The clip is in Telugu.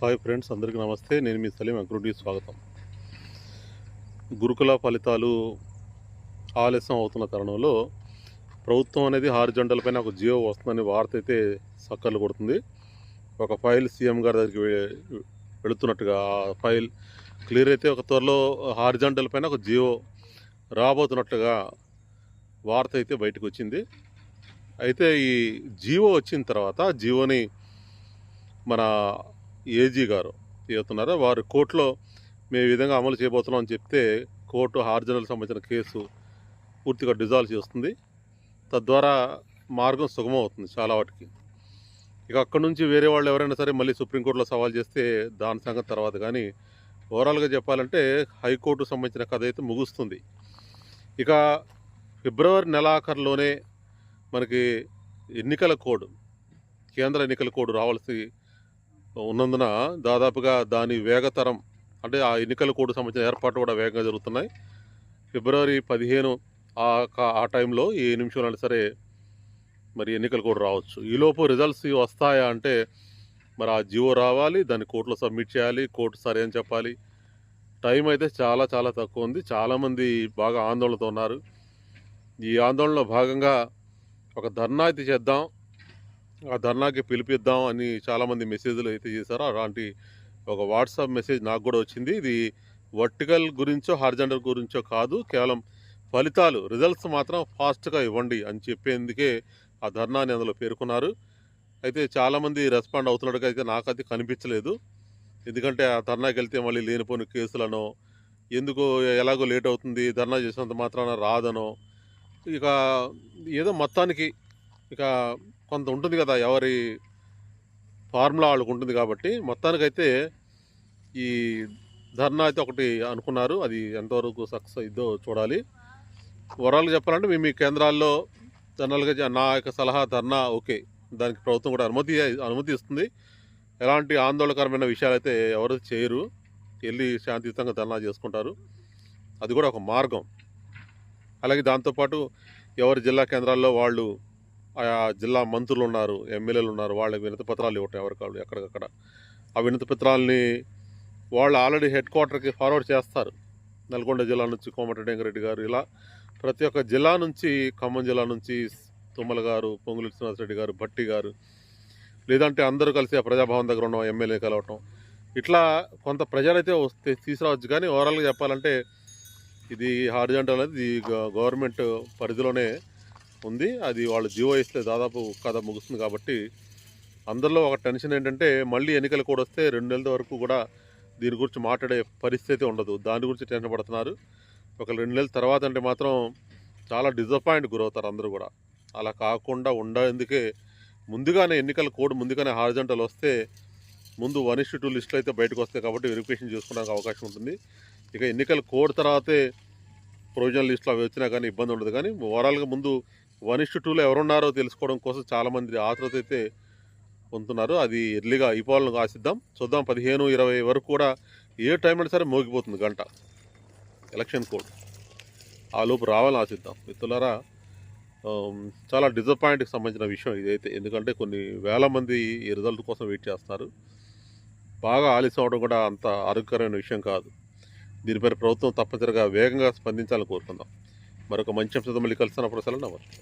హాయ్ ఫ్రెండ్స్ అందరికీ నమస్తే. నేను మీ సలీం అగ్రుడి స్వాగతం. గురుకుల ఫలితాలు ఆలస్యం అవుతున్న తరుణంలో ప్రభుత్వం అనేది హారిజంటల్ పైన ఒక జియో వస్తుందని వార్త అయితే సక్కర్లు కొడుతుంది. ఒక ఫైల్ సీఎం గారి దగ్గరికి వెళుతున్నట్టుగా ఆ ఫైల్ క్లియర్ అయితే ఒక త్వరలో హారిజంటల్ పైన ఒక జియో రాబోతున్నట్టుగా వార్త అయితే బయటకు వచ్చింది. అయితే ఈ జియో వచ్చిన తర్వాత జియోని మన ఏజీ గారు తీరుతున్నారో వారు కోర్టులో మేము ఈ విధంగా అమలు చేయబోతున్నాం అని చెప్తే కోర్టు హార్జనల్ సంబంధించిన కేసు పూర్తిగా డిజాల్వ్ చేస్తుంది. తద్వారా మార్గం సుగమం అవుతుంది చాలా వాటికి. ఇక అక్కడ నుంచి వేరే వాళ్ళు ఎవరైనా సరే మళ్ళీ సుప్రీంకోర్టులో సవాల్ చేస్తే దాని సంగతి తర్వాత. కానీ ఓవరాల్గా చెప్పాలంటే హైకోర్టు సంబంధించిన కథ అయితే ముగుస్తుంది. ఇక ఫిబ్రవరి నెలాఖరులోనే మనకి ఎన్నికల కోడ్ కేంద్ర ఎన్నికల కోడ్ రావాల్సి ఉన్నందున దాదాపుగా దాని వేగతరం అంటే ఆ ఎన్నికల కోడ్ సంబంధించిన ఏర్పాట్లు కూడా వేగంగా జరుగుతున్నాయి. ఫిబ్రవరి పదిహేను ఆ కా- ఆ టైంలో ఏ నిమిషంలో సరే మరి ఎన్నికల కోడ్ రావచ్చు. ఈలోపు రిజల్ట్స్ వస్తాయా అంటే మరి ఆ జియో రావాలి దాన్ని కోర్టులో సబ్మిట్ చేయాలి కోర్టు సరే అని చెప్పాలి. టైం అయితే చాలా చాలా తక్కువ ఉంది. చాలామంది బాగా ఆందోళనతో ఉన్నారు. ఈ ఆందోళనలో భాగంగా ఒక ధర్నా అయితే చేద్దాం. ఆ ధర్నాకి పిలిపిద్దాం అని చాలామంది మెసేజ్లు అయితే చేశారు. అలాంటి ఒక వాట్సాప్ మెసేజ్ నాకు కూడా వచ్చింది. ఇది వర్టికల్ గురించో హార్జెండర్ గురించో కాదు కేవలం ఫలితాలు రిజల్ట్స్ మాత్రం ఫాస్ట్గా ఇవ్వండి అని చెప్పేందుకే ఆ ధర్నాని అందులో పేర్కొన్నారు. అయితే చాలామంది రెస్పాండ్ అవుతున్నట్టుగా అయితే నాకైతే కనిపించలేదు. ఎందుకంటే ఆ ధర్నాకి వెళ్తే మళ్ళీ లేనిపోని కేసులను ఎందుకు ఎలాగో లేట్ అవుతుంది ధర్నా చేసినంత మాత్రాన రాదనో ఇక ఏదో మొత్తానికి ఇక కొంత ఉంటుంది కదా ఎవరి ఫార్ములా వాళ్ళకు ఉంటుంది కాబట్టి మొత్తానికైతే ఈ ధర్నా అయితే ఒకటి అనుకున్నారు. అది ఎంతవరకు సక్సెస్ అయిందో చూడాలి. ఓవరాల్గా చెప్పాలంటే మేము మీ కేంద్రాల్లో జనరల్గా నా యొక్క సలహా ధర్నా ఓకే. దానికి ప్రభుత్వం కూడా అనుమతి అనుమతి ఇస్తుంది. ఎలాంటి ఆందోళనకరమైన విషయాలు అయితే ఎవరు చేయరు. వెళ్ళి శాంతియుతంగా ధర్నా చేసుకుంటారు. అది కూడా ఒక మార్గం. అలాగే దాంతోపాటు ఎవరి జిల్లా కేంద్రాల్లో వాళ్ళు ఆయా జిల్లా మంత్రులు ఉన్నారు ఎమ్మెల్యేలు ఉన్నారు వాళ్ళకి వినతి పత్రాలు ఇవ్వటం ఎవరికాళ్ళు ఎక్కడికక్కడ. ఆ వినతి పత్రాలని వాళ్ళు ఆల్రెడీ హెడ్ క్వార్టర్కి ఫార్వర్డ్ చేస్తారు. నల్గొండ జిల్లా నుంచి కోమటిరెడ్డి వెంకరెడ్డి గారు ఇలా ప్రతి ఒక్క జిల్లా నుంచి ఖమ్మం జిల్లా నుంచి తుమ్మల గారు పొంగులి శ్రీనివాసరెడ్డి గారు భట్టి గారు లేదంటే అందరూ కలిసి ఆ ప్రజాభవన్ దగ్గర ఉన్న ఎమ్మెల్యే కలవటం ఇట్లా కొంత ప్రజలైతే వస్తే తీసుకురావచ్చు కానీ ఓవరాల్గా చెప్పాలంటే ఇది హార్జెంటల్ అనేది గ- గవర్నమెంట్ పరిధిలోనే ఉంది. అది వాళ్ళు జీవో ఇస్తే దాదాపు కథ ముగుస్తుంది కాబట్టి అందరిలో ఒక టెన్షన్ ఏంటంటే మళ్ళీ ఎన్నికలు కూడా వస్తే రెండు నెలల వరకు కూడా దీని గురించి మాట్లాడే పరిస్థితి ఉండదు. దాని గురించి టెన్షన్ పడుతున్నారు. ఒక రెండు నెలల తర్వాత అంటే మాత్రం చాలా డిసప్పాయింట్ గురవుతారు అందరూ కూడా. అలా కాకుండా ఉండేందుకే ముందుగానే ఎన్నికల కోడ్ ముందుగానే హారిజంటల్ వస్తే ముందు వన్ ఇష్యూ టూ లిస్టులు అయితే బయటకు వస్తాయి కాబట్టి వెరిఫికేషన్ చేసుకోవడానికి అవకాశం ఉంటుంది. ఇక ఎన్నికల కోడ్ తర్వాతే ప్రొవిజనల్ లిస్టులు అవి వచ్చినా కానీ ఇబ్బంది ఉండదు. కానీ ఓవరాల్గా ముందు వన్ ఇష్యూ టూలో ఎవరున్నారో తెలుసుకోవడం కోసం చాలామంది ఆతృత అయితే పొందుతున్నారు. అది ఎర్లీగా అయిపోవాలని ఆశిద్దాం. చూద్దాం పదిహేను ఇరవై వరకు కూడా ఏ టైం అయినా సరే మోగిపోతుంది గంట. ఎలక్షన్ కోడ్ ఆ లోపు రావాలని ఆశిద్దాం. మిత్రులారా చాలా డిజపాయింట్కి సంబంధించిన విషయం ఇదైతే. ఎందుకంటే కొన్ని వేల మంది ఈ రిజల్ట్ కోసం వెయిట్ చేస్తున్నారు. బాగా ఆలస్యం అవడం కూడా అంత ఆరోగ్యకరమైన విషయం కాదు. దీనిపై ప్రభుత్వం తప్పనిసరిగా వేగంగా స్పందించాలని కోరుకుందాం. మరొక మంచి అంశంతో మళ్ళీ కలిసినప్పుడు సెలవు. నమస్తే